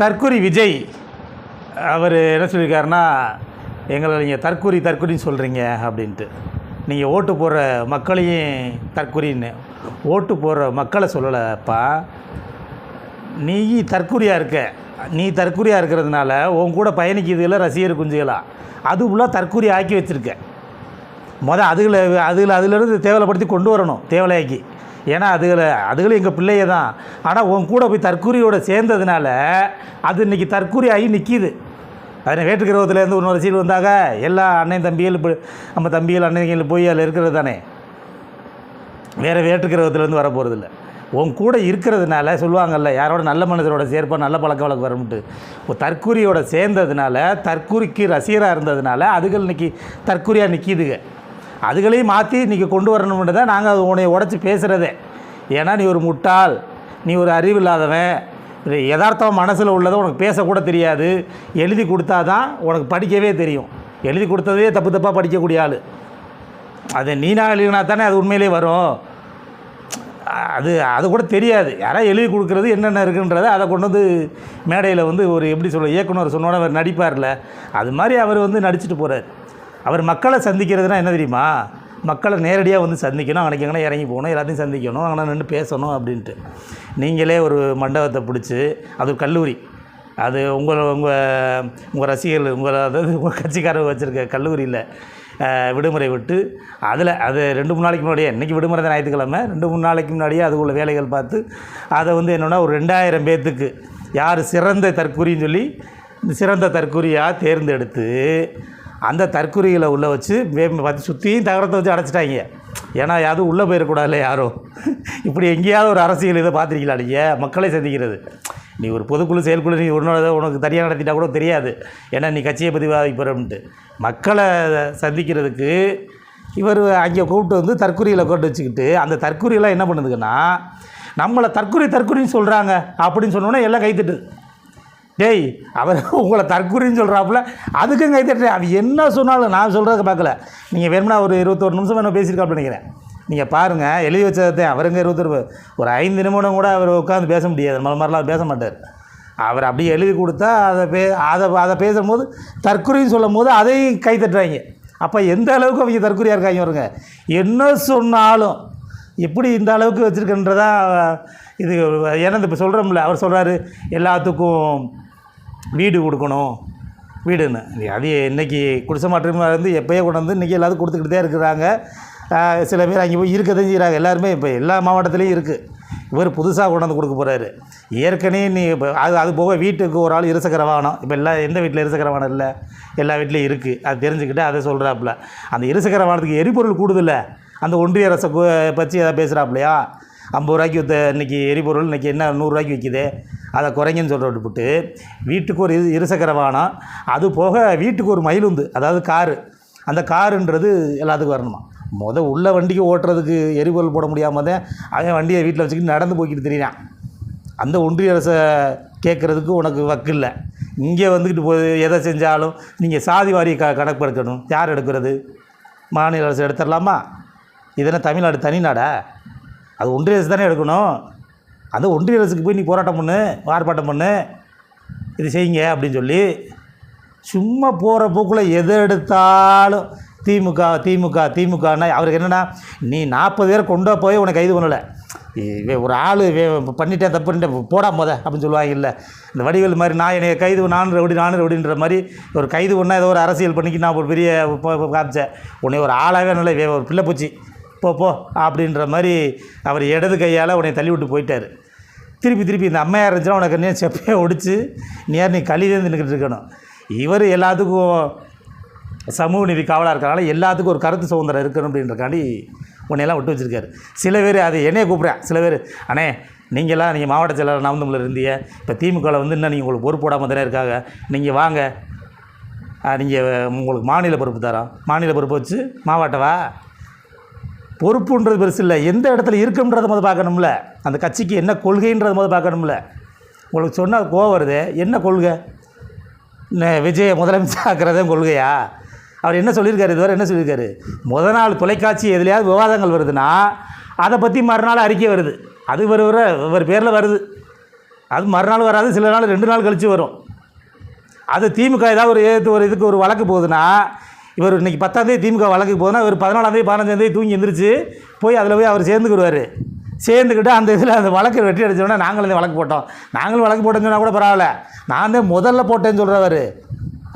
தற்குறி விஜய் அவர் என்ன சொல்லியிருக்காருன்னா எங்களை நீங்கள் தற்குறி தற்குறின்னு சொல்கிறீங்க அப்படின்ட்டு. நீங்கள் ஓட்டு போடுற மக்களையும் தற்குறின்னு ஓட்டு போடுற மக்களை சொல்லலைப்பா. நீ தற்குறியாக இருக்க. நீ தற்குறியாக இருக்கிறதுனால உன் கூட பயணிக்கிறதுல ரசிகர் குஞ்சுகளா. அது ஃபுல்லாக தற்குறி ஆக்கி வச்சுருக்க. மொதல் அதுகளை அதில் அதிலிருந்து தேவலைப்படுத்தி கொண்டு வரணும் தேவலையாக்கி. ஏன்னா அதுகளை அதுகளும் எங்கள் பிள்ளைய தான். ஆனால் உன் கூட போய் தற்கூரியோடு சேர்ந்ததுனால அது இன்றைக்கி தற்கூரி ஆகி நிற்கிது அதில் வேற்றுக்கிரகத்துலேருந்து இன்னொரு சீல் வந்தாங்க எல்லா அண்ணன் தம்பிகள் இப்போ நம்ம தம்பிகள் அண்ணன்கள் போய் அதில் இருக்கிறது தானே? வேறு வேற்றுக்கிரகத்துலேருந்து வர போகிறதில்ல உன் கூட இருக்கிறதுனால சொல்லுவாங்கல்ல யாரோட நல்ல மனிதரோட சேர்ப்பா நல்ல பழக்க வழக்கம் வரும்ட்டு தற்கூரியோட சேர்ந்ததுனால தற்கூரிக்கு ரசிகராக இருந்ததுனால அதுகள் இன்னைக்கு தற்கூரியாக நிற்கிதுங்க அதுகளையும் மாற்றி இன்றைக்கி கொண்டு வரணும்னு தான் நாங்கள் உன்னை உடச்சி பேசுகிறதே ஏன்னா நீ ஒரு முட்டாள் நீ ஒரு அறிவு இல்லாதவன் யதார்த்தம் மனசில் உள்ளதை உனக்கு பேசக்கூட தெரியாது. எழுதி கொடுத்தா தான் உனக்கு படிக்கவே தெரியும். எழுதி கொடுத்ததே தப்பு தப்பாக படிக்கக்கூடிய ஆள். அது நீனா எழுதினா தானே அது உண்மையிலே வரும். அது அது கூட தெரியாது. யாராவது எழுதி கொடுக்குறது என்னென்ன இருக்குன்றதை அதை கொண்டு வந்து மேடையில் வந்து ஒரு எப்படி சொல்ல இயக்குனர் சொன்னோட அவர் நடிப்பார்ல. அது மாதிரி அவர் வந்து நடிச்சுட்டு போகிறார் அவர் மக்களை சந்திக்கிறதுனா என்ன தெரியுமா? மக்களை நேரடியாக வந்து சந்திக்கணும். அன்றைக்கி எங்கே இறங்கி போகணும். எல்லாத்தையும் சந்திக்கணும். அங்கே நின்று பேசணும் அப்படின்ட்டு. நீங்களே ஒரு மண்டபத்தை பிடிச்சி அது கல்லூரி. அது உங்கள் உங்கள் உங்கள் ரசிகர்கள் உங்கள் அதாவது உங்கள் கட்சிக்காரர் வச்சுருக்க கல்லூரியில் விடுமுறை விட்டு அதில் அது ரெண்டு மூணு நாளைக்கு முன்னாடியே இன்றைக்கி விடுமுறை தான் ஞாயிற்றுக்கிழமை. ரெண்டு மூணு நாளைக்கு முன்னாடியே அதுக்குள்ள வேலைகள் பார்த்து அதை வந்து என்னென்னா ஒரு ரெண்டாயிரம் பேர்த்துக்கு யார் சிறந்த தற்கூரின்னு சொல்லி சிறந்த தற்கூரியாக தேர்ந்தெடுத்து அந்த தற்குறியில் உள்ளே வச்சு வே பார்த்து சுற்றியும் தகரத்தை வச்சு அடைச்சிட்டாங்க. ஏன்னா யாரும் உள்ளே போயிடக்கூடாதுல்ல யாரும்? இப்படி எங்கேயாவது ஒரு அரசியல் இதை பார்த்துருக்கீங்களா நீங்கள் மக்களை சந்திக்கிறது. நீ ஒரு பொதுக்குழு செயல்குழு நீ உன்னோட உனக்கு தனியாக நடத்திட்டா கூட தெரியாது. ஏன்னா நீ கட்சியை பற்றி வாதிப்பறம்ட்டு மக்களை சந்திக்கிறதுக்கு இவர் அங்கே கூப்பிட்டு வந்து தற்குறியில் கொண்டு வச்சுக்கிட்டு அந்த தற்குறியெல்லாம் என்ன பண்ணுதுங்கன்னா நம்மளை தற்குறி தற்கொலைன்னு சொல்கிறாங்க அப்படின்னு சொன்னோன்னே எல்லாம் கைத்துட்டு. டேய் அவர் உங்களை தற்குறின்னு சொல்கிறாப்புல அதுக்கும் கை தட்டுறேன் அவன் என்ன சொன்னாலும் நான் சொல்கிறத பார்க்கல. நீங்கள் வேணும்னா ஒரு இருபத்தொரு நிமிஷம் வேணும் பேசியிருக்காப்பு நினைக்கிறேன். நீங்கள் பாருங்கள் எழுதி வச்சதை அவருங்க இருபத்தொரு ஒரு ஐந்து நிமிடம் கூட அவர் உட்காந்து பேச முடியாது. மலை மாதிரிலாம் பேச மாட்டார். அவர் அப்படியே எழுதி கொடுத்தா அதை பே அதை அதை பேசும்போது தற்குறின்னு சொல்லும் போது அதையும் கை தட்டுறாங்க. அப்போ எந்த அளவுக்கு அவங்க தற்குறியாக இருக்காங்க வருங்க என்ன சொன்னாலும் எப்படி இந்த அளவுக்கு வச்சுருக்கன்றதா இது ஏன்னா இப்போ சொல்கிறோம்ல அவர் சொல்கிறாரு எல்லாத்துக்கும் வீடு கொடுக்கணும். வீடுன்னு. அது இன்றைக்கி குடிசை மாற்றமாக இருந்து எப்போயே கொண்டு வந்து இன்றைக்கி எல்லாத்துக்கும் கொடுத்துக்கிட்டு தான் இருக்கிறாங்க சில பேர் அங்கே போய் இருக்க தான் செய்கிறாங்க எல்லாருமே இப்போ எல்லா மாவட்டத்துலேயும் இருக்குது இவர் புதுசாக கொண்டு வந்து கொடுக்க போகிறாரு ஏற்கனவே நீ இப்போ அது அது போக வீட்டுக்கு ஒரு ஆள் இருசக்கர வாகனம். இப்போ எல்லா எந்த வீட்டில் இருசக்கர வாகனம் இல்லை? எல்லா வீட்லேயும் இருக்குது அது தெரிஞ்சுக்கிட்டு அதை சொல்கிறாப்புல அந்த இருசக்கர வாகனத்துக்கு எரிபொருள் கூடுதில்ல? அந்த ஒன்றிய அரசை பற்றி எதாவது பேசுகிறாப்புலையா ஐம்பது ரூபாய்க்கு வித்த இன்றைக்கி எரிபொருள் இன்றைக்கி என்ன நூறுரூவாய்க்கு விற்கிது அதை குறைங்கன்னு சொல்கிற விட்டு வீட்டுக்கு ஒரு இரு இருசக்கர வாகனம். அது போக வீட்டுக்கு ஒரு மயிலுந்து அதாவது காரு. அந்த காருன்றது எல்லாத்துக்கும் வரணுமா? மொதல் உள்ள வண்டிக்கு ஓட்டுறதுக்கு எரிபொருள் போட முடியாமல் தான் அவன் வண்டியை வீட்டில் வச்சுக்கிட்டு நடந்து போய்கிட்டு தெரியான் அந்த ஒன்றிய அரசை கேட்குறதுக்கு உனக்கு வக்கு இல்லை. இங்கே வந்துக்கிட்டு போய் எதை செஞ்சாலும் நீங்கள் சாதி வாரி க கணக்கு எடுக்கணும் யார் எடுக்கிறது? மாநில அரசு எடுத்துடலாமா? இதெல்லாம் தமிழ்நாடு தனிநாடா அது ஒன்றிய அரசு தானே எடுக்கணும். அந்த ஒன்றிய அரசுக்கு போய் நீ போராட்டம் பண்ணு ஆர்ப்பாட்டம் பண்ணு இது செய்யுங்க அப்படின்னு சொல்லி சும்மா போகிற போக்கில் எதை எடுத்தாலும் திமுக திமுக திமுகன்னா அவருக்கு என்னென்னா நீ நாற்பது பேரை கொண்டு போய் உனக்கு கைது பண்ணலை. ஒரு ஆள் பண்ணிட்டேன் தப்பு பண்ணிட்டேன் போடா மொத அப்படின்னு சொல்லுவாங்க இல்லை. இந்த வடிவேல் மாதிரி நான் என்னை கைது நானூறு ரவுடி நானூறு ரவுடின்ற மாதிரி ஒரு கைது பண்ணால் ஏதோ ஒரு அரசியல் பண்ணிக்கு நான் ஒரு பெரிய காமிச்சேன். உன்னை ஒரு ஆளாகவே நல்ல வே- ஒரு பிள்ளை போச்சு. போ போ அப்படின்ற மாதிரி அவர் இடது கையால் உன்னை தள்ளி விட்டு போயிட்டார். திருப்பி திருப்பி இந்த அம்மையார் இருந்துச்சுன்னா உனக்கு நேரம் செப்பையை ஒடிச்சு நேர் நீ கழிதே நின்றுக்கிட்டு இருக்கணும். இவர் எல்லாத்துக்கும் சமூக நீதி காவலாக இருக்கிறனால எல்லாத்துக்கும் ஒரு கருத்து சுதந்திரம் இருக்கணும் அப்படின்றக்காண்டி உன்னையெல்லாம் விட்டு வச்சுருக்காரு. சில பேர் அது என்னையே கூப்பிட்றேன் சில பேர் அண்ணே நீங்களாம் நீங்கள் மாவட்ட செயலாளர் நவந்தமில் இருந்தீங்க. இப்போ திமுகவில் வந்து இன்னும் நீங்கள் உங்களுக்கு பொறுப்பு போடாமல் தானே இருக்காங்க. நீங்கள் வாங்க. நீங்கள் உங்களுக்கு மாநில பொறுப்பு தரோம். மாநில பொறுப்பு வச்சு மாவட்டவா பொறுப்புன்றது பெருசு இல்லை. எந்த இடத்துல இருக்குன்றத முதல் பார்க்கணும்ல. அந்த கட்சிக்கு என்ன கொள்கைன்றது முதல் பார்க்கணும்ல. உங்களுக்கு சொன்னால் கோவம் வருது. என்ன கொள்கை? விஜய முதலமைச்சர் ஆக்கிறதே கொள்கையா? அவர் என்ன சொல்லியிருக்காரு? இதுவரை என்ன சொல்லியிருக்காரு? முத நாள் தொலைக்காட்சி எதுலையாவது விவாதங்கள் வருதுன்னா அதை பற்றி மறுநாள் அறிக்கை வருது. அது வர வர ஒரு பேரில் வருது. அது மறுநாள் வராது. சில நாள் ரெண்டு நாள் கழித்து வரும். அது திமுக ஏதாவது ஒரு ஏற்று ஒரு இதுக்கு ஒரு வழக்கு போகுதுன்னா இவர் இன்னைக்கு பத்தாந்தேதி திமுக வழக்கு போனால் இவர் பதினாலாந்தேதி பதினஞ்சாந்தேதி தூங்கி எந்திரிச்சு போய் அதில் போய் அவர் சேர்ந்துக்கிடுவார் சேர்ந்துக்கிட்டு அந்த இதில் அந்த வழக்கு வெற்றி அடிச்சோன்னா நாங்களும் இந்த வழக்கு போட்டோம். நாங்களும் வழக்கு போட்டோம்னு சொன்னால் கூட பரவாயில்ல. நான் தான் முதல்ல போட்டேன்னு சொல்கிறவர்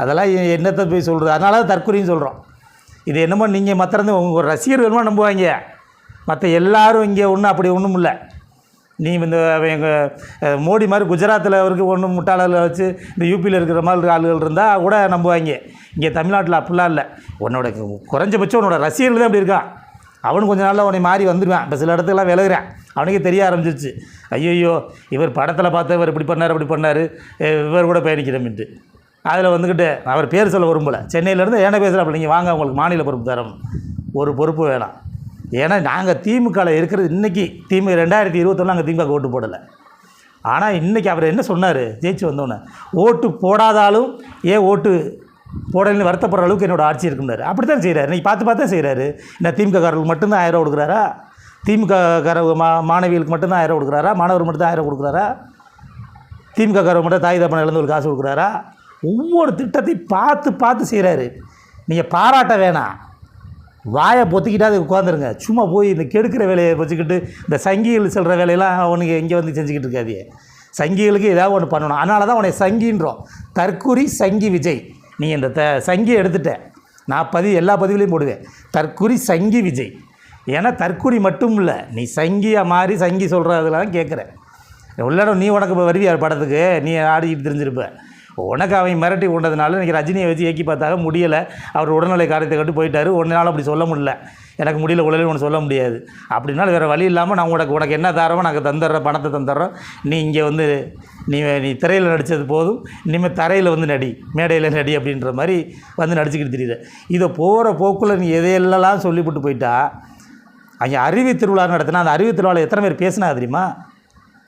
அதெல்லாம் என்னத்தை போய் சொல்கிறது அதனால தான் தற்கொலைன்னு சொல்கிறோம் இது என்னமோ நீங்கள் மற்ற உங்கள் ரசிகர் வேணுமா நம்புவாங்க. மற்ற எல்லாரும் இங்கே ஒன்றும் அப்படி ஒன்றும் இல்லை. நீ இந்த எங்கள் மோடி மாதிரி குஜராத்தில் அவருக்கு ஒன்று முட்டாளர்களை வச்சு இந்த யூபியில் இருக்கிற மாதிரி ஆளுகள் இருந்தால் கூட நம்புவாங்க. இங்கே தமிழ்நாட்டில் அப்படிலாம் இல்லை. உன்னோட குறைஞ்சபட்சம் உன்னோட ரசிகர்கள் தான் அப்படி இருக்கான். அவனு கொஞ்ச நாளில் உன்னை மாறி வந்துடுவான் இப்போ சில இடத்துக்குலாம் விலகுறான். அவனுக்கே தெரிய ஆரம்பிச்சிருச்சு. ஐயோ இவர் படத்தில் பார்த்து இவர் இப்படி பண்ணார் இப்படி பண்ணார். இவர் கூட பயணிக்கிறோம்ட்டு அதில் வந்துக்கிட்டு அவர் பேர் சொல்ல விரும்பலை. சென்னையிலேருந்து ஏன்னா பேசுகிறாப்புல வாங்க உங்களுக்கு மாநில பொறுப்பு தரோம். ஒரு பொறுப்பு வேணாம். ஏன்னா நாங்கள் திமுகவில் இருக்கிறது இன்றைக்கி திமுக ரெண்டாயிரத்தி இருபத்தொன்னு நாங்கள் திமுக ஓட்டு போடலை. ஆனால் இன்றைக்கி அவர் என்ன சொன்னார்? ஜெயிச்சு வந்தோன்னே ஓட்டு போடாதாலும் ஏன் ஓட்டு போடலன்னு வருத்தப்படுற அளவுக்கு என்னோட ஆட்சி இருக்குன்னாரு அப்படி தான் செய்கிறாரு இன்றைக்கி பார்த்து பார்த்து தான் செய்கிறாரு இந்த திமுககாரர்களுக்கு மட்டும்தான் ஆயிரம் கொடுக்குறாரா? திமுககார மா மாணவிகளுக்கு மட்டும்தான் ஆயிரம் ரூபா கொடுக்குறாரா? மாணவர் மட்டும் தான் ஆயிரம் கொடுக்குறாரா? திமுககாரர் மட்டும் தாய் தப்பனை இழந்து ஒரு காசு கொடுக்குறாரா? ஒவ்வொரு திட்டத்தையும் பார்த்து பார்த்து செய்கிறாரு நீங்கள் பாராட்ட வேணாம். வாயை பொத்திக்கிட்டாது உட்காந்துருங்க சும்மா போய் இந்த கெடுக்கிற வேலையை வச்சுக்கிட்டு இந்த சங்கிகள் செல்கிற வேலையெல்லாம் அவனுக்கு இங்கே வந்து செஞ்சுக்கிட்டு இருக்காதியே. சங்கிகளுக்கு ஏதாவது ஒன்று பண்ணணும். அதனால தான் உன்னை சங்கின்றோம். தற்குறி சங்கி விஜய். நீ இந்த த சங்கியை எடுத்துட்டேன் நான் பதிவு எல்லா பதிவுலையும் போடுவேன். தற்குறி சங்கி விஜய். ஏன்னா தற்குறி மட்டும் இல்லை நீ சங்கியாக மாறி சங்கி சொல்கிறதுலாம் கேட்குற உள்ளடம் நீ உனக்கு இப்போ படத்துக்கு? நீ ஆடிக்கிட்டு தெரிஞ்சிருப்ப. உனக்கு அவன் மிரட்டி கொண்டதுனால இன்றைக்கி ரஜினியை வச்சு இயக்கி பார்த்தாக முடியலை. அவர் உடல்நிலை காரியத்தை கட்டு போயிட்டாரு. ஒன்றால் அப்படி சொல்ல முடியல. எனக்கு முடியல உடனே ஒன்று சொல்ல முடியாது. அப்படின்னாலும் வேறு வழி இல்லாமல் நான் உனக்கு உனக்கு என்ன தாரமோ நாங்கள் தந்துடுறோம் பணத்தை தந்துடுறோம். நீ இங்கே வந்து நீ நீ திரையில் நடித்தது போதும். இனிமேல் தரையில் வந்து நடி மேடையில் நடி அப்படின்ற மாதிரி வந்து நடிச்சுக்கிட்டு தெரியுது. இதை போகிற போக்கில் நீ எதையெல்லாம் சொல்லிவிட்டு போயிட்டா அங்கே அறிவி திருவிழா நடத்தினா அந்த அறிவி திருவிழாவில் எத்தனை பேர் பேசினா தெரியுமா?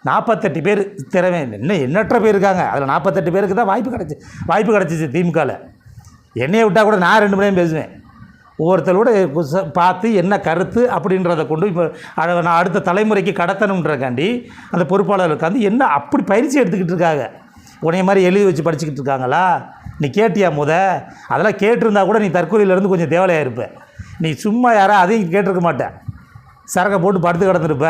நாற்பத்தெட்டு பேர் திறமை இன்னும் எண்ணற்ற பேர் இருக்காங்க. அதில் நாற்பத்தெட்டு பேருக்கு தான் வாய்ப்பு கிடச்சி வாய்ப்பு கிடச்சிச்சு திமுகவில் என்னையை விட்டால் கூட நான் ரெண்டு மணி நேரம் பேசுவேன். ஒவ்வொருத்தரோட பார்த்து என்ன கருத்து அப்படின்றத கொண்டு இப்போ அதை நான் அடுத்த தலைமுறைக்கு கடத்தணுன்றக்காண்டி அந்த பொறுப்பாளர் உட்காந்து என்ன அப்படி பயிற்சி எடுத்துக்கிட்டு இருக்காங்க. உன்னைய மாதிரி எழுதி வச்சு படிச்சுக்கிட்டு இருக்காங்களா? நீ கேட்டியா முத? அதெல்லாம் கேட்டிருந்தா கூட நீ தற்கொலையிலேருந்து கொஞ்சம் தேவலையாக இருப்ப. நீ சும்மா யாரா அதையும் கேட்டிருக்க மாட்டேன் சரக்கை போட்டு படுத்து கிடந்திருப்ப.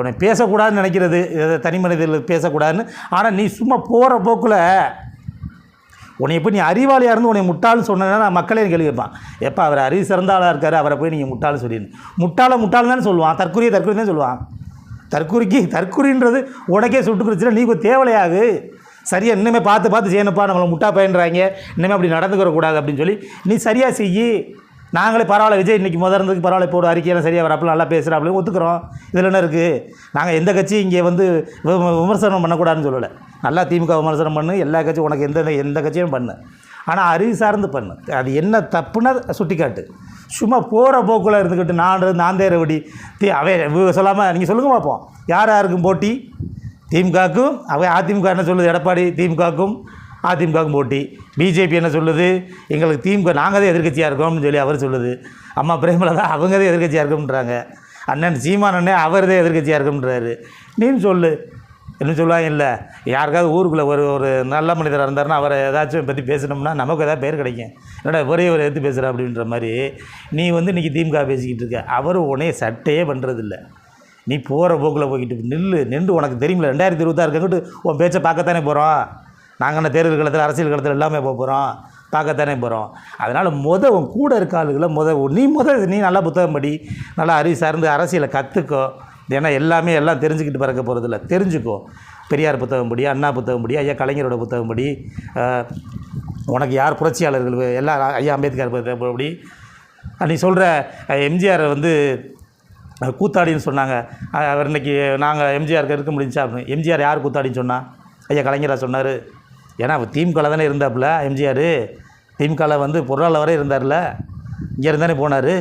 உன்னை பேசக்கூடாதுன்னு நினைக்கிறது. இதை தனி மனிதர்கள் பேசக்கூடாதுன்னு. ஆனால் நீ சும்மா போகிற போக்கில் உன்னை எப்படி நீ அறிவாளியாக இருந்து உன்னை முட்டாள்னு சொன்னேன்னா நான் மக்களே எனக்கு கேள்வி கேட்பான். எப்போ அவர் அறிவு சிறந்தாளாக இருக்கார் அவரை போய் நீங்கள் முட்டாள் சொல்லிடணும் முட்டாளை முட்டாள் தானே சொல்லுவான். தற்கொலையை தற்கூரி தான் சொல்லுவான். தற்கூரிக்கு தற்கூரின்றது உனக்கே சுட்டு குறிச்சுன்னா நீ கொஞ்சம் தேவலையாகு சரியாக இன்னுமே பார்த்து பார்த்து செய்யணுப்பா நம்மளை முட்டா பயன்றாங்க. இன்னுமே அப்படி நடந்துக்கிற கூடாது அப்படின்னு சொல்லி நீ சரியாக செய்யி. நாங்களே பரவாயில்ல விஜய் இன்றைக்கி முதறதுக்கு பரவாயில்ல போடு அறிக்கையெல்லாம் சரியாக வரப்பில் நல்லா பேசுகிறா அப்படின்னு ஒத்துக்கிறோம். இதில் என்ன இருக்குது நாங்கள் எந்த கட்சி இங்கே வந்து விமர்சனம் பண்ணக்கூடாதுன்னு சொல்லலை. நல்லா திமுக விமர்சனம் பண்ணு எல்லா கட்சியும் உனக்கு எந்த எந்த கட்சியும் பண்ணு. ஆனால் அறிவு சார்ந்து பண்ணு. அது என்ன தப்புன்னா சுட்டி காட்டு சும்மா போகிற போக்கில் இருந்துக்கிட்டு நான் நாந்தேர விடி தீ அவே சொல்லாமல் நீங்கள் சொல்லுங்கள் பார்ப்போம் யார் யாருக்கும் போட்டி? திமுகவுக்கும் அவன் அதிமுக என்ன சொல்லுது? எடப்பாடி திமுகவுக்கும். அதிமுகவுக்கும் போட்டி. பிஜேபி என்ன சொல்லுது? எங்களுக்கு திமுக நாங்கள் தான் எதிர்க்கட்சியாக இருக்கோம்னு சொல்லி அவர் சொல்லுது. அம்மா பிரேமலதா அவங்க தான் எதிர்க்கட்சியாக இருக்கோம்ன்றாங்க. அண்ணன் சீமான் அண்ணன் அவர் தான் எதிர்கட்சியாக இருக்கோம்ன்றாரு. நீன்னு சொல்லு. என்ன சொல்லுவாங்க இல்லை. யாருக்காவது ஊருக்குள்ளே ஒரு ஒரு நல்ல மனிதராக இருந்தாருன்னா அவரை ஏதாச்சும் பற்றி பேசினோம்னா நமக்கு ஏதாவது பேர் கிடைக்கும். என்னடா ஒரே ஒரு எடுத்து பேசுகிற அப்படின்ற மாதிரி நீ வந்து இன்றைக்கி திமுக பேசிக்கிட்டு இருக்க. அவர் உனைய சட்டையே பண்ணுறதில்ல நீ போகிற போக்கில் போய்கிட்டு நில்லு. நின்று உனக்கு தெரியுமில்ல ரெண்டாயிரத்தி இருபத்தாறு கங்கிட்டு உன் பேச்சை பார்க்கத்தானே போகிறோம் நாங்கள் என்ன தேர்தல் காலத்தில் அரசியல் காலத்தில் எல்லாமே போக போகிறோம் பார்க்கத்தானே போகிறோம் அதனால் முத உன் கூட இருக்க ஆளுகளை முத நீ முத நீ நல்லா புத்தகம் படி நல்லா அறிவு சார்ந்து அரசியலை கற்றுக்கோ ஏன்னா எல்லாமே எல்லாம் தெரிஞ்சுக்கிட்டு பிறக்க போகிறதில்ல தெரிஞ்சுக்கோ. பெரியார் புத்தகம் படி அண்ணா புத்தகம் படி ஐயா கலைஞரோட புத்தகம் படி உனக்கு யார் புரட்சியாளர்கள் எல்லா ஐயா அம்பேத்கர் புத்தகம் படி. நீ சொல்கிற எம்ஜிஆர் வந்து கூத்தாடின்னு சொன்னாங்க. அவர் இன்னைக்கு நாங்கள் எம்ஜிஆருக்கு இருக்க முடிஞ்சா அப்படின்னு. எம்ஜிஆர் யார் கூத்தாடின்னு சொன்னால் ஐயா கலைஞராக சொன்னார். ஏன்னா அப்போ திமுகவில் தானே இருந்தாப்புல எம்ஜிஆர்? திமுகவில் வந்து பொருளாளர் இருந்தார்ல? இங்கே இருந்தானே போனார்.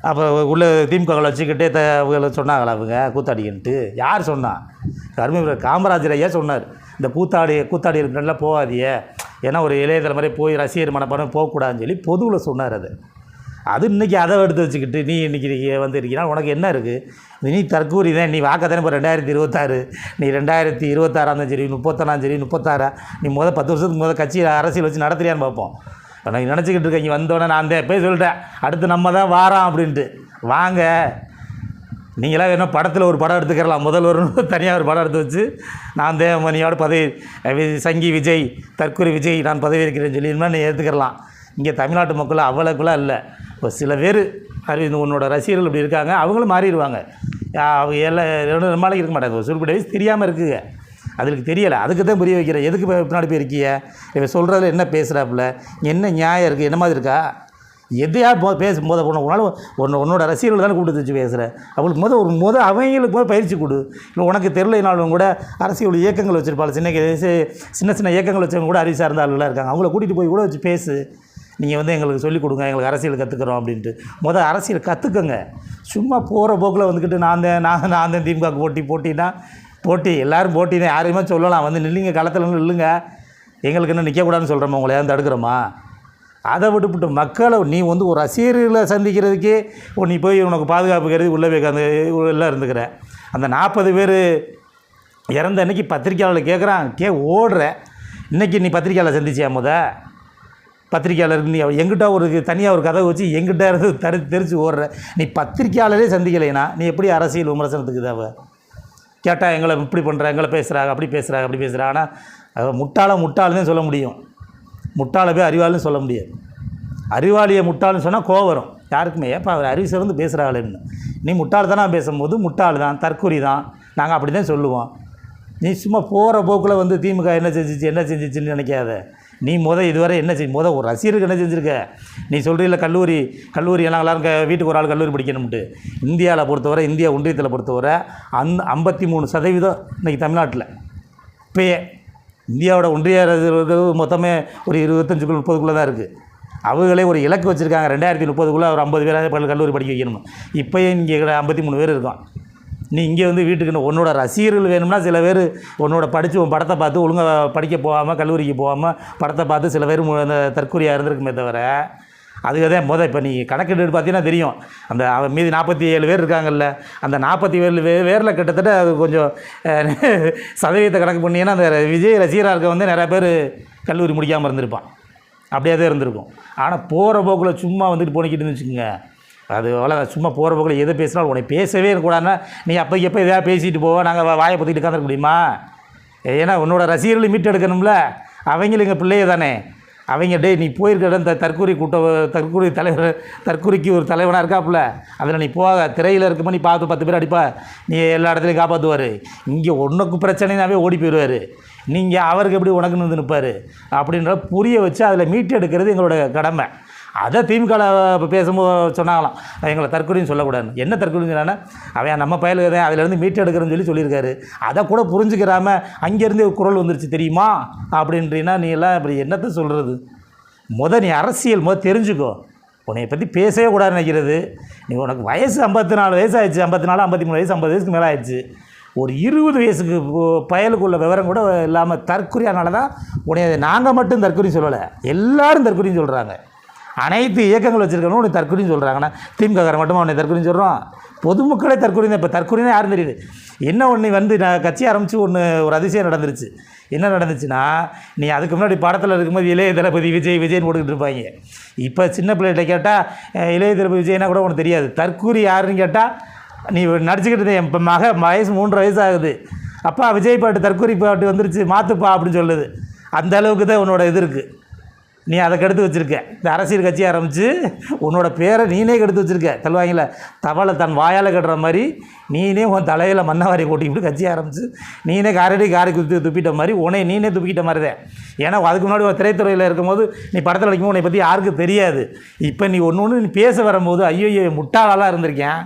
அப்போ உள்ள திமுகவில் வச்சுக்கிட்டே த சொன்னாங்களா அவங்க கூத்தாடின்ட்டு? யார் சொன்னா? கருமை காமராஜர் ஐயா சொன்னார். இந்த கூத்தாடி கூத்தாடி இருக்கிறனால போகாதியே. ஏன்னா ஒரு இளைய மாதிரி போய் ரசிகர் மனப்பாடம் போகக்கூடாதுன்னு சொல்லி பொதுவில் சொன்னார் அது. அது இன்றைக்கி அதை எடுத்து வச்சுக்கிட்டு நீ இன்றைக்கி வந்து இருக்கிறா உனக்கு என்ன இருக்குது நீ தற்கூரி தான் நீ வாக்கத்தானே இப்போ ரெண்டாயிரத்தி இருபத்தாறு. நீ ரெண்டாயிரத்தி இருபத்தாறாம் சரி முப்பத்தொன்னாம் சரி முப்பத்தாறா. நீ முதல் பத்து வருஷத்துக்கு முதல் கட்சி அரசியல் வச்சு நடத்துறியான்னு பார்ப்போம். இப்போ நான் நினச்சிக்கிட்டு இருக்கேன் இங்கே வந்தோடனே நான் அந்த போய் சொல்லிட்டேன் அடுத்து நம்ம தான் வாரோம் அப்படின்ட்டு. வாங்க. நீங்களாம் வேணும் படத்தில் ஒரு படம் எடுத்துக்கிறலாம். முதல்வர்னு தனியாக ஒரு படம் எடுத்து வச்சு நான் தேவமணியோட பதவி சங்கி விஜய் தற்கொலை விஜய் நான் பதவி இருக்கிறேன்னு சொல்லி நீ எடுத்துக்கிறலாம். இங்கே தமிழ்நாட்டு மக்கள் அவ்வளோக்குலாம் இல்லை. இப்போ சில பேர் அறி உன்னோட ரசிகர்கள் இப்படி இருக்காங்க அவங்களும் மாறிடுவாங்க. அவங்க எல்லாம் ரெண்டு ரொம்ப நாளைக்கு இருக்க மாட்டாங்க. ஒரு குறிப்பிட்ட வயசு தெரியாமல் இருக்குங்க. அதுக்கு தெரியலை. அதுக்கு தான் புரிய வைக்கிறேன் எதுக்கு பின்னாடி போய் இருக்கிய இவன் சொல்கிறதுல என்ன பேசுகிறாப்புல என்ன நியாயம் இருக்குது என்ன மாதிரி இருக்கா? எதையா போ பேசும் போத போன உன்னாலும் உன்னை உன்னோட ரசிகர்கள் தானே கூப்பிட்டு வச்சு பேசுகிறேன் அவளுக்கு முத ஒரு முத அவங்களுக்கு போய் பயிற்சி கொடு. இல்லை உனக்கு தெரியலைனாலும் கூட அரசியல் இயக்கங்கள் வச்சுருப்பாள். சின்ன சின்ன சின்ன இயக்கங்கள் வச்சவங்க கூட அறிவு சார்ந்த ஆளுகளாக இருக்காங்க. அவங்கள கூட்டிகிட்டு போய் கூட வச்சு பேசு. நீங்கள் வந்து எங்களுக்கு சொல்லிக் கொடுங்க எங்களுக்கு அரசியல் கற்றுக்குறோம் அப்படின்ட்டு. முத அரசியல் கற்றுக்கங்க சும்மா போகிற போக்கில் வந்துக்கிட்டு நான் தான் நான் நான் தான் திமுக போட்டி போட்டின்னா போட்டி. எல்லோரும் போட்டி தான். யாரையுமே சொல்லலாம். வந்து நில்லுங்க களத்தில் நில்லுங்க. எங்களுக்கு என்ன நிற்கக்கூடாதுன்னு சொல்கிறோமா உங்களை ஏதாவது தடுக்கிறோமா? அதை விட்டுவிட்டு மக்களை நீ வந்து ஒரு ரசிகர்களை சந்திக்கிறதுக்கே ஓ நீ போய் உனக்கு பாதுகாப்பு கருதி உள்ளே போய் அந்த உள்ளே இருந்துக்கிற. அந்த நாற்பது பேர் இறந்த அன்னைக்கு பத்திரிக்கையாளர் கேட்குறான் கே ஓடுற. இன்றைக்கி நீ பத்திரிக்கையாளர் சந்திச்சியா முத? பத்திரிக்கையாளருக்கு நீ எங்கிட்ட ஒரு தனியாக ஒரு கதை வச்சு எங்கிட்ட இருந்து தரு தெரிச்சு ஓடுற. நீ பத்திரிக்கையாளரே சந்திக்கலைனா நீ எப்படி அரசியல் விமர்சனத்துக்கு தேவை கேட்டால் எங்களை இப்படி பண்ணுற எங்களை பேசுகிறாங்க அப்படி பேசுகிறாங்க அப்படி பேசுகிறாங்க ஆனால் முட்டாள முட்டாளை சொல்ல முடியும். முட்டாளை போய் அறிவாளுன்னு சொல்ல முடியாது. அறிவாளியை முட்டாள்னு சொன்னால் கோவம் வரும். யாருக்குமே ஏப்பா அவர் அறிவு சிறந்து பேசுகிறாங்களேன்னு நீ முட்டாள் தானே பேசும்போது முட்டாள் தான் தற்கொலை தான் நாங்கள் அப்படி தான் சொல்லுவோம். நீ சும்மா போகிற போக்கில் வந்து திமுக என்ன செஞ்சிச்சு என்ன செஞ்சிச்சுன்னு நினைக்காத. நீ முத இதுவரை என்ன செய் முத ஒரு ரசிகருக்கு என்ன செஞ்சுருக்க? நீ சொல்கிறீல்ல கல்லூரி கல்லூரி எல்லாம் எல்லாரும் வீட்டுக்கு ஒரு ஆள் கல்லூரி படிக்கணும்ட்டு இந்தியாவில் பொறுத்தவரை இந்தியா ஒன்றியத்தில் பொறுத்தவரை அந் ஐம்பத்தி மூணு சதவீதம் இன்றைக்கி தமிழ்நாட்டில். இப்பயே இந்தியாவோட ஒன்றிய மொத்தமே ஒரு இருபத்தஞ்சுக்குள்ள முப்பதுக்குள்ளே தான் இருக்குது அவங்களே ஒரு இலக்கு வச்சுருக்காங்க. ரெண்டாயிரத்தி முப்பதுக்குள்ளே ஒரு ஐம்பது பேராக கல்லூரி படிக்க வைக்கணும் இப்போயே இங்கே ஐம்பத்தி மூணு பேர் இருக்கோம் நீ இங்கே வந்து வீட்டுக்கு உன்னோட ரசிகர்கள் வேணும்னா சில பேர் உன்னோட படித்து உன் படத்தை பார்த்து ஒழுங்காக படிக்க போகாமல் கல்லூரிக்கு போகாமல் படத்தை பார்த்து சில பேர் அந்த தற்கொலையாக இருந்திருக்குமே தவிர அதுக்கு தான் முத இப்போ நீ கணக்கெடுத்து பார்த்தீங்கன்னா தெரியும். அந்த அவன் மீதி நாற்பத்தி ஏழு பேர் இருக்காங்கல்ல அந்த நாற்பத்தி ஏழு பேர் பேரில் கிட்டத்தட்ட அது கொஞ்சம் சதவீதத்தை கணக்கு பண்ணிங்கன்னா அந்த விஜய் ரசிகராக இருக்க வந்து நிறையா பேர் கல்லூரி முடிக்காமல் இருந்திருப்பான். அப்படியே தான் இருந்திருக்கும். ஆனால் போகிற போக்கில் சும்மா வந்துட்டு போனிக்கிட்டு வச்சுக்கோங்க அது அவ்வளோ சும்மா போகிற போக்கில் எது பேசினாலும் உன்னை பேசவே இருக்கக்கூடாதுன்னா நீ அப்போ எப்போ எதாவது பேசிட்டு போவோம் நாங்கள் வாயை பற்றிட்டு உட்காந்துருக்க முடியுமா? ஏன்னா உன்னோட ரசிகர்களை மீட்டு எடுக்கணும்ல. அவங்களும் எங்கள் பிள்ளைய தானே. அவங்க டேய் நீ போயிருக்க இடம் த தற்கூரி கூட்ட தற்கூரி தலைவர் தற்கூரிக்கு ஒரு தலைவனாக இருக்காப்புல. அதில் நீ போக திரையில் இருக்கும்போது நீ பார்த்து பத்து பேர் அடிப்பா. நீ எல்லா இடத்துலையும் காப்பாற்றுவார் இங்கே ஒன்றுக்கு பிரச்சனைனாவே ஓடி போயிடுவார். நீங்கள் அவருக்கு எப்படி உனக்குன்னு வந்து நிற்பார் அப்படின்ற புரிய வச்சு அதில் மீட்டு எடுக்கிறது எங்களோட கடமை. அதை திமுக பேசும்போது சொன்னாங்களாம். எங்களை தற்கொலைன்னு சொல்லக்கூடாது என்ன தற்கொலைன்னு சொன்னான்னா அவன் நம்ம பயலுக்கு தான் அதிலேருந்து மீட்டு எடுக்கிறேன்னு சொல்லி சொல்லியிருக்காரு. அதை கூட புரிஞ்சுக்கிறாம அங்கேருந்து குரல் வந்துருச்சு தெரியுமா? அப்படின்றீன்னா நீ எல்லாம் இப்படி என்னத்தை சொல்கிறது முத நீ அரசியல் முத தெரிஞ்சுக்கோ. உன்னை பற்றி பேசவே கூடாதுன்னு நினைக்கிறது. நீ உனக்கு வயசு ஐம்பத்தி நாலு வயசு ஆயிடுச்சு ஐம்பத்தி நாலு ஐம்பத்தி மூணு வயசு ஐம்பது வயசுக்கு மேலே ஆயிடுச்சு. ஒரு இருபது வயசுக்கு பயலுக்குள்ள விவரம் கூட இல்லாமல் தற்கொலையானால தான் உன்னை நாங்கள் மட்டும் தற்கொலை சொல்லலை. எல்லோரும் தற்கொலையும் சொல்கிறாங்க அனைத்து இயக்கங்கள் வச்சுருக்கணும் உன்னை தற்கொலைன்னு சொல்கிறாங்கன்னா திமுககாரன் மட்டுமா உன்னை தற்கொலைன்னு சொல்கிறோம் பொதுமக்களே தற்கொலை இப்போ தற்கொலைன்னா யாரும் தெரியுது. என்ன ஒன்று வந்து நான் கட்சி ஆரம்பித்து ஒன்று ஒரு அதிசயம் நடந்துருச்சு. என்ன நடந்துச்சுன்னா நீ அதுக்கு முன்னாடி படத்தில் இருக்கும்போது இளைய தளபதி விஜய் விஜய்னு போட்டுக்கிட்டு இருப்பாங்க. இப்போ சின்ன பிள்ளைகிட்ட கேட்டால் இளைய தளபதி விஜய்னா கூட உனக்கு தெரியாது. தற்கூரி யாருன்னு கேட்டால் நீ நடிச்சுக்கிட்டு இருந்த என் மக வயசு மூன்று வயசு ஆகுது அப்பா விஜய் பாட்டு தற்கூரி பாட்டு வந்துருச்சு மாற்றுப்பா அப்படின்னு சொல்லுது. அந்த அளவுக்கு தான் உன்னோட இது இருக்குது நீ அதை கெடுத்து வச்சுருக்க. இந்த அரசியல் கட்சி ஆரம்பித்து உன்னோட பேரை நீனே கெடுத்து வச்சுருக்க. தள்ளுவாங்கல்ல தவளை தன் வாயால் கட்டுற மாதிரி நீனே உன் தலையில் மண்ணவாரி கூட்டிக்கிட்டு கட்சி ஆரம்பித்து நீனே காரடி காரை குத்தி துப்பிட்ட மாதிரி உன்னை நீனே துப்பிக்கிட்ட மாதிரி தான் ஏன்னா அதுக்கு முன்னாடி ஒரு திரைத்துறையில் இருக்கும்போது நீ படத்தில் நடிக்கும்போது உன்னை பற்றி யாருக்கும் தெரியாது. இப்போ நீ ஒன்று ஒன்று நீ பேச வரும்போது ஐயோ இவன் முட்டாளாலாம் இருந்திருக்கேன்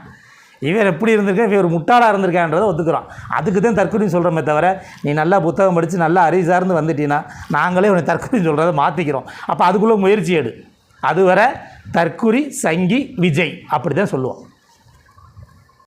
இவன் எப்படி இருந்திருக்கேன்? இவர் முட்டாளாக இருந்திருக்கான்றதை ஒத்துக்கிறோம். அதுக்கு தான் தற்கொலைன்னு சொல்கிறோமே தவிர நீ நல்லா புத்தகம் படித்து நல்லா அறிவு சார்ந்து வந்துட்டீங்கன்னா நாங்களே உன்னை தற்கொலைன்னு சொல்கிறத மாற்றிக்கிறோம் அப்போ அதுக்குள்ளே முயற்சி எடு. அதுவரை தற்குறி சங்கி விஜய் அப்படி தான் சொல்லுவோம்.